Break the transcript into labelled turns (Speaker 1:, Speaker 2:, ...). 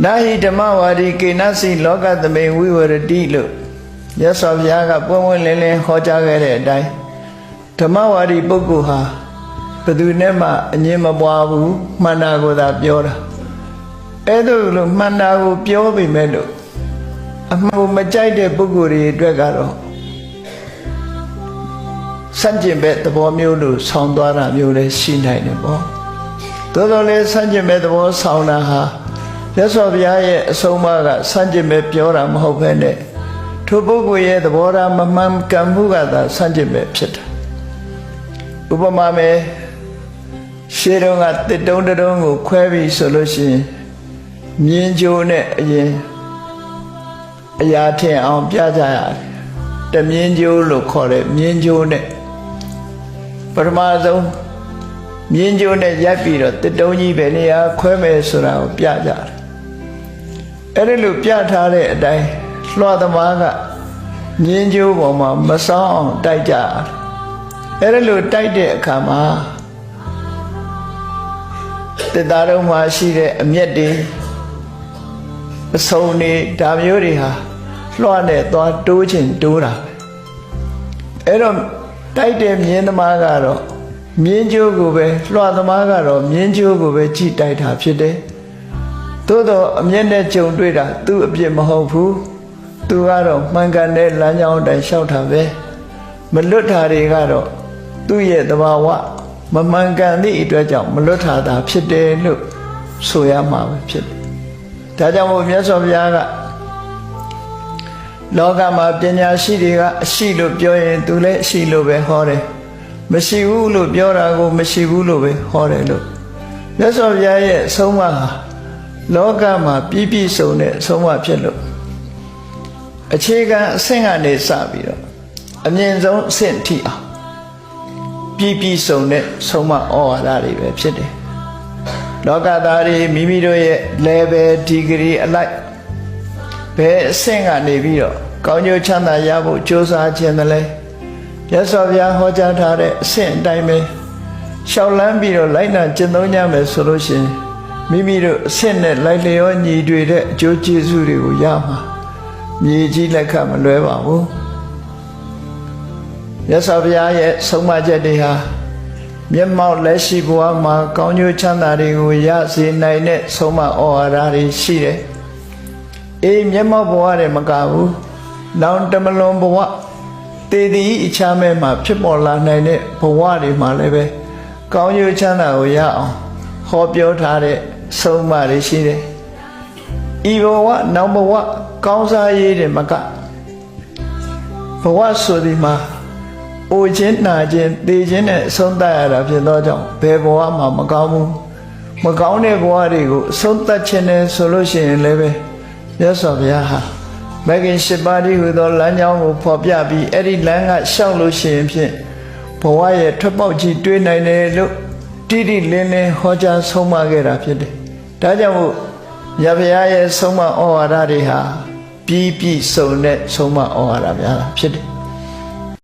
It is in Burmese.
Speaker 1: နာဟိဓမ္မဝါဒီကေနစီလောကသမိန်ဝိဝရတိလို့ရသော်ဘုရားကပွင့်ပွင့်လင်းလင်းဟောကြားခဲ့တဲ့အတိုင်းဓမ္မဝါဒီပုဂ္ဂိုလ်ဟာဘယ်သူနဲ့မှအငြင်းမပွားဘူးမှန်တာကိုသာပြောတာအဲ့ဒါလို့မှန်တာကိုပြောပေမဲ့လို့အမှန်ကိုမကြိုက်တဲ့ပုဂ္ဂိုလ်တွေအတွက်ကတော့စန့်ကျင်ဘက်သဘောမျိုးလို့ဆောင်းသွားတာမျိုးလည်းရှိနိုင်တယ်ပေါ့သို့တော်လည်းစန့်ကျင်ဘက်သဘောဆောင်းတာဟာ ရသော်ဘုရားရဲ့အဆုံးအမကစန့်ကျင်ဘက်ပြောတာမဟုတ်ဘဲနဲ့ထိုပုဂ္ဂိုလ်ရဲ့သဘောထားမမှန်ကန်မှုကသာစန့်ကျင်ဘက်ဖြစ်တာဥပမာမယ်ရှေးတုန်းကတစ်တုံးတစ်တုံးကိုခွဲပြီးဆိုလို့ရှိရင်မြင်းကြိုးနဲ့အရင်အရာထင်အောင်ပြကြရတယ်တမြင်းကြိုးလို့ခေါ်တဲ့မြင်းကြိုးနဲ့ပထမဆုံးမြင်းကြိုးနဲ့ရိုက်ပြီးတော့တစ်တုံးကြီးပဲနေရာခွဲမယ်ဆိုတာကိုပြကြတယ် အဲ့ဒီလိုပြထားတဲ့အတိုင်းလွှတ်သမားကမြင်းကြိုးပေါ်မှာမဆောင်အောင်တိုက်ကြရတယ်အဲ့ဒီလိုတိုက်တဲ့အခါမှာတစ်သားလုံးမှာရှိတဲ့အမျက်တွေအစုံတွေဒါမျိုးတွေဟာလွှတ်နဲ့သွားတိုးချင်တိုးတာပဲအဲ့တော့တိုက်တဲ့မြင်းသမားကတော့မြင်းကြိုးကိုပဲလွှတ်သမားကတော့မြင်းကြိုးကိုပဲကြိတိုက်တာဖြစ်တယ် သို့တော့အမျက်နဲ့ကြုံတွေ့တာသူ့အပြစ်မဟုတ်ဘူးသူကတော့မှန်ကန်တဲ့လမ်းကြောင်းအတိုင်းလျှောက်တာပဲမလွတ်တာတွေကတော့သူ့ရဲ့သဘာဝမမှန်ကန်သည့်အတွက်ကြောင့်မလွတ်တာတာဖြစ်တယ်လို့ဆိုရမှာပဲဖြစ်တယ်ဒါကြောင့်မို့မြတ်စွာဘုရားကလောကမှာပညာရှိတွေကအရှိလို့ပြောရင်သူလည်းအရှိလို့ပဲဟောတယ်မရှိဘူးလို့ပြောတာကိုမရှိဘူးလို့ပဲဟောတယ်လို့မြတ်စွာဘုရားရဲ့အဆုံးအမဟာ လောကမှာပြည့်ပြည့်စုံတဲ့အဆုံးအမဖြစ်လို့အခြေခံအဆင့်ကနေစပြီးတော့အမြင့်ဆုံးအဆင့်ထိအောင်ပြည့်ပြည့်စုံတဲ့ဆုံးမဩဝါဒတွေပဲဖြစ်တယ်လောကသားတွေမိမိတို့ရဲ့ level degree အလိုက်ဘယ်အဆင့်ကနေပြီးတော့ကောင်းကျိုးချမ်းသာရဖို့ကြိုးစားခြင်းတည်းရသော်ဗျာဟောကြားထားတဲ့အဆင့်အတိုင်းပဲရှောက်လန်းပြီးတော့လိုက်နာကျင့်သုံးကြမယ်ဆိုလို့ရှိရင် မိမိတို့အဆင့်နဲ့လိုက်လျောညီတွေတဲ့အကျိုးကျေးဇူးတွေကိုရမှာမြေကြီးလက်ခတ်မလွဲပါဘူးရသော်ဗျာရဲ့ဆုံးမချက်တွေဟာမျက်မှောက်လက်ရှိဘဝမှာကောင်းကျိုးချမ်းသာတွေကိုရစေနိုင်တဲ့ဆုံးမဩဝါဒတွေရှိတယ်အေးမျက်မှောက်ဘဝတွေမကဘူးနောင်တမလွန်ဘဝတည်တည်အချမ်းမဲ့မှာဖြစ်ပေါ်လာနိုင်တဲ့ဘဝတွေမှာလည်းပဲကောင်းကျိုးချမ်းသာကိုရအောင် ဟောပြောထားတဲ့ဆုံးမတွေရှိတယ်ဤဘဝနောက်ဘဝကောင်းစားရေးတွေမကဘဝဆိုဒီမှာအိုခြင်းနာခြင်းသေခြင်းနဲ့အဆုံးသတ်ရတာဖြစ်သောကြောင့်ဘယ်ဘဝမှာမကောင်းဘူးမကောင်းတဲ့ဘဝတွေကိုအဆုံးသတ်ခြင်းနဲ့ဆိုလို့ရှိရင်လည်းပဲမြတ်စွာဘုရားဟာမဂ္ဂင်၈ပါးဒီဟူသောလမ်းကြောင်းကိုဖော်ပြပြီးအဲ့ဒီလမ်းကရှောက်လို့ရှိရင်ဖြင့်ဘဝရဲ့ထွက်ပေါက်ကြီးတွေးနိုင်တယ်လို့ တိတိလင်းလင်းဟောကြားဆုံးမခဲ့တာဖြစ်တယ်။ဒါကြောင့်မို့မြတ်ဘုရားရဲ့ဆုံးမဩဝါဒတွေဟာပြီးပြည့်စုံတဲ့ဆုံးမဩဝါဒများတာဖြစ်တယ်